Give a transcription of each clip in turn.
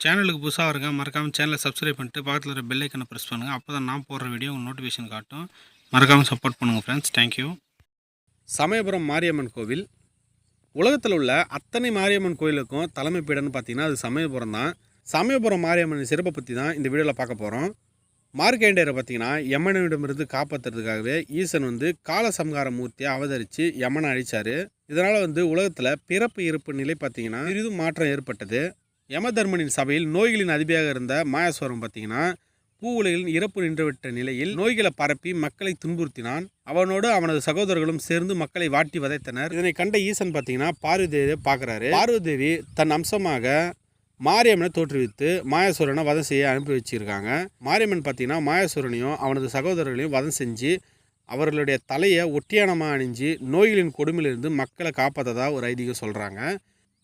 சேனலுக்கு புதுசாக இருக்க மறக்காமல் சேனலை சப்ஸ்கிரைப் பண்ணிட்டு பக்கத்தில் இருக்கிற பெல் ஐக்கனை ப்ரெஸ் பண்ணுங்கள் அப்போ தான் நான் போடுற வீடியோ உங்கள் நோட்டிஃபிகேஷன் காட்டும். மறக்காமல் சப்போர்ட் பண்ணுங்கள் ஃப்ரெண்ட்ஸ் தேங்க்யூ சமயபுரம் மாரியம்மன் கோவில். உலகத்தில் உள்ள அத்தனை மாரியம்மன் கோயிலுக்கும் தலைமை பீடம்னு பார்த்தீங்கன்னா அது சமயபுரம் தான். சமயபுரம் மாரியம்மன் சிறப்பை பற்றி தான் இந்த வீடியோவில் பார்க்க போகிறோம் மார்க்கேண்டியரை பார்த்தீங்கன்னா யமனிடமிருந்து காப்பாற்றுறதுக்காகவே ஈசன் வந்து கால சம்ஹார மூர்த்தியை அவதரித்து யமனை அழிச்சார். இதனால் வந்து உலகத்தில் பிறப்பு இருப்பு நிலை பார்த்தீங்கன்னா பெரிதும் மாற்றம் ஏற்பட்டது. யமதர்மனின் சபையில் நோய்களின் அதிபதியாக இருந்த மாயாஸ்வரம் பார்த்தீங்கன்னா பூ உலகில் இறப்பு நின்றுவிட்ட நிலையில் நோய்களை பரப்பி மக்களை துன்புறுத்தினான். அவனோடு அவனது சகோதரர்களும் சேர்ந்து மக்களை வாட்டி வதைத்தனர். இதனை கண்ட ஈசன் பார்த்தீங்கன்னா பார்வதி பார்க்குறாரு. பார்வதி தன் அம்சமாக மாரியம்மனை தோற்றுவித்து மாயாசுரனை வதம் செய்ய அனுப்பி வச்சிருக்காங்க. மாரியம்மன் பார்த்தீங்கன்னா மாயாசுரனையும் அவனது சகோதரர்களையும் வதம் செஞ்சு அவர்களுடைய தலையை ஒட்டியானமாக அணிஞ்சு நோய்களின் கொடுமையிலிருந்து மக்களை காப்பாற்றதாக ஒரு ஐதீகம் சொல்கிறாங்க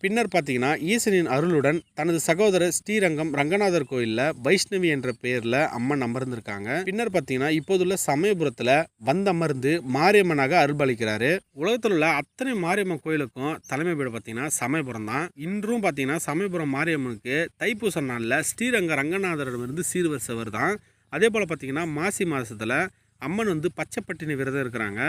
பின்னர் பார்த்தீங்கன்னா ஈசனின் அருளுடன் தனது சகோதரர் ஸ்ரீரங்கம் ரங்கநாதர் கோயிலில் வைஷ்ணவி என்ற பெயரில் அம்மன் அமர்ந்திருக்காங்க. பின்னர் பார்த்தீங்கன்னா இப்போதுள்ள சமயபுரத்தில் வந்தமர்ந்து மாரியம்மனாக அருள்பளிக்கிறாரு. உலகத்தில் உள்ள அத்தனை மாரியம்மன் கோயிலுக்கும் தலைமை பீடம் பார்த்தீங்கன்னா சமயபுரம் தான். இன்றும் பார்த்தீங்கன்னா சமயபுரம் மாரியம்மனுக்கு தைப்பூச நாளில் ஸ்ரீரங்க ரங்கநாதரிடமிருந்து சீர்வரிசவர் தான். அதே போல் பார்த்தீங்கன்னா மாசி மாதத்தில் அம்மன் வந்து பச்சைப்பட்டினி விரதம் இருக்கிறாங்க.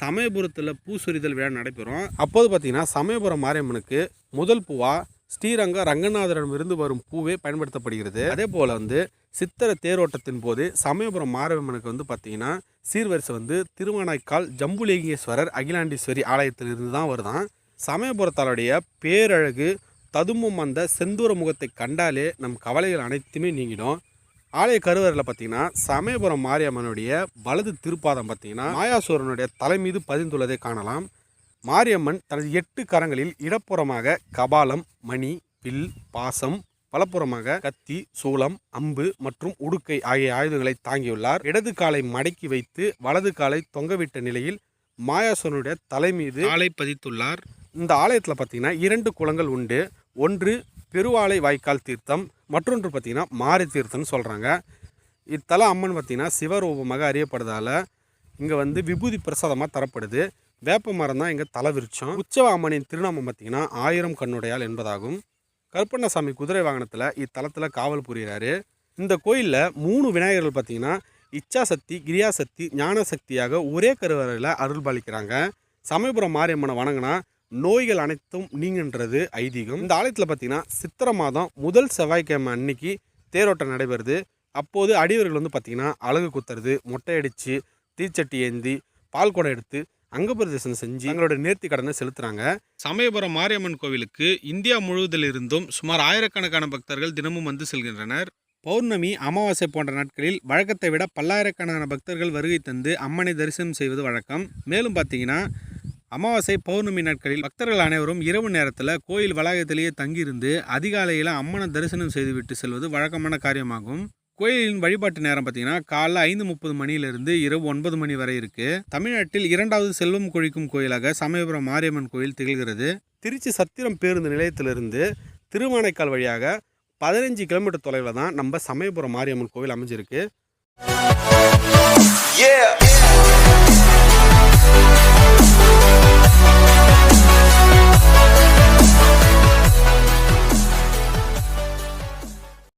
சமயபுரத்தில் பூ சொரிதல் விழா நடைபெறும். அப்போது பார்த்திங்கன்னா சமயபுரம் மாரியம்மனுக்கு முதல் பூவா ஸ்ரீரங்க ரங்கநாதரிடமிருந்து வரும் பூவே பயன்படுத்தப்படுகிறது. அதே போல் வந்து சித்திர தேரோட்டத்தின் போது சமயபுரம் மாரியம்மனுக்கு வந்து பார்த்திங்கன்னா சீர்வரிசை வந்து திருவானைக்கால் ஜம்புலிங்கேஸ்வரர் அகிலாண்டீஸ்வரி ஆலயத்திலிருந்து தான் வருதான். சமயபுரத்தாளுடைய பேரழகு ததும்பும் அந்த செந்தூர முகத்தை கண்டாலே நம் கவலைகள் அனைத்துமே நீங்கிடும். ஆலய கருவறையில் பார்த்தீங்கன்னா சமயபுரம் மாரியம்மனுடைய வலது திருப்பாதம் பார்த்தீங்கன்னா மாயாசூரனுடைய தலை மீது பதிந்துள்ளதை காணலாம். மாரியம்மன் தனது எட்டு கரங்களில் இடப்புறமாக கபாலம் மணி வில் பாசம் வலப்புறமாக கத்தி சூலம் அம்பு மற்றும் உடுக்கை ஆகிய ஆயுதங்களை தாங்கியுள்ளார். இடது காலை மடக்கி வைத்து வலது காலை தொங்கவிட்ட நிலையில் மாயாசூரனுடைய தலை மீது ஆலை பதித்துள்ளார். இந்த ஆலயத்தில் பார்த்தீங்கன்னா இரண்டு குளங்கள் உண்டு. ஒன்று பெருவாளை வாய்க்கால் தீர்த்தம் மற்றொன்று பார்த்திங்கன்னா மாரி தீர்த்தம்னு சொல்கிறாங்க இத்தல அம்மன் பார்த்திங்கன்னா சிவரூபமாக அறியப்படுதால் இங்கே வந்து விபூதி பிரசாதமாக தரப்படுது. வேப்ப மரம் தான் இங்கே தலை விரிச்சோம் உற்சவ அம்மனின் திருநாமம் பார்த்திங்கன்னா ஆயிரம் கண்ணுடையால் என்பதாகும். கருப்பண்ணசாமி குதிரை வாகனத்தில் இத்தலத்தில் காவல் புரிகிறாரு இந்த கோயிலில் மூணு விநாயகர்கள் பார்த்திங்கன்னா இச்சாசக்தி கிரியாசக்தி ஞானசக்தியாக ஒரே கருவறையில் அருள் பாலிக்கிறாங்க சமயபுரம் மாரியம்மனை வணங்கினா நோய்கள் அனைத்தும் நீங்கன்றது ஐதீகம். இந்த ஆலயத்தில் பார்த்தீங்கன்னா சித்திரை மாதம் முதல் செவ்வாய்க்கிழமை அன்னைக்கு தேரோட்டம் நடைபெறுது. அப்போது அடியவர்கள் வந்து பார்த்தீங்கன்னா அழகு குத்துறது மொட்டை அடித்து தீச்சட்டி ஏந்தி பால் குடம் எடுத்து அங்கப்பிரதேசம் செஞ்சு எங்களோட நேர்த்தி கடனை செலுத்துறாங்க. சமயபுரம் மாரியம்மன் கோவிலுக்கு இந்தியா முழுவதில் இருந்தும் சுமார் ஆயிரக்கணக்கான பக்தர்கள் தினமும் வந்து செல்கின்றனர். பௌர்ணமி அமாவாசை போன்ற நாட்களில் வழக்கத்தை விட பல்லாயிரக்கணக்கான பக்தர்கள் வருகை தந்து அம்மனை தரிசனம் செய்வது வழக்கம். மேலும் பார்த்தீங்கன்னா அமாவாசை பௌர்ணமி நாட்களில் பக்தர்கள் அனைவரும் இரவு நேரத்தில் கோயில் வளாகத்திலேயே தங்கியிருந்து அதிகாலையில் அம்மனை தரிசனம் செய்துவிட்டு செல்வது வழக்கமான காரியமாகும். கோயிலின் வழிபாட்டு நேரம் பார்த்தீங்கன்னா காலைல ஐந்து முப்பது மணியிலிருந்து இரவு ஒன்பது மணி வரை இருக்கு. தமிழ்நாட்டில் இரண்டாவது செல்வம் கொழிக்கும் கோயிலாக சமயபுரம் மாரியம்மன் கோயில் திகழ்கிறது. திருச்சி சத்திரம் பேருந்து நிலையத்திலிருந்து திருவானைக்கால் வழியாக பதினஞ்சு கிலோமீட்டர் தொலைவில் தான் நம்ம சமயபுரம் மாரியம்மன் கோவில் அமைஞ்சிருக்கு. Yeah.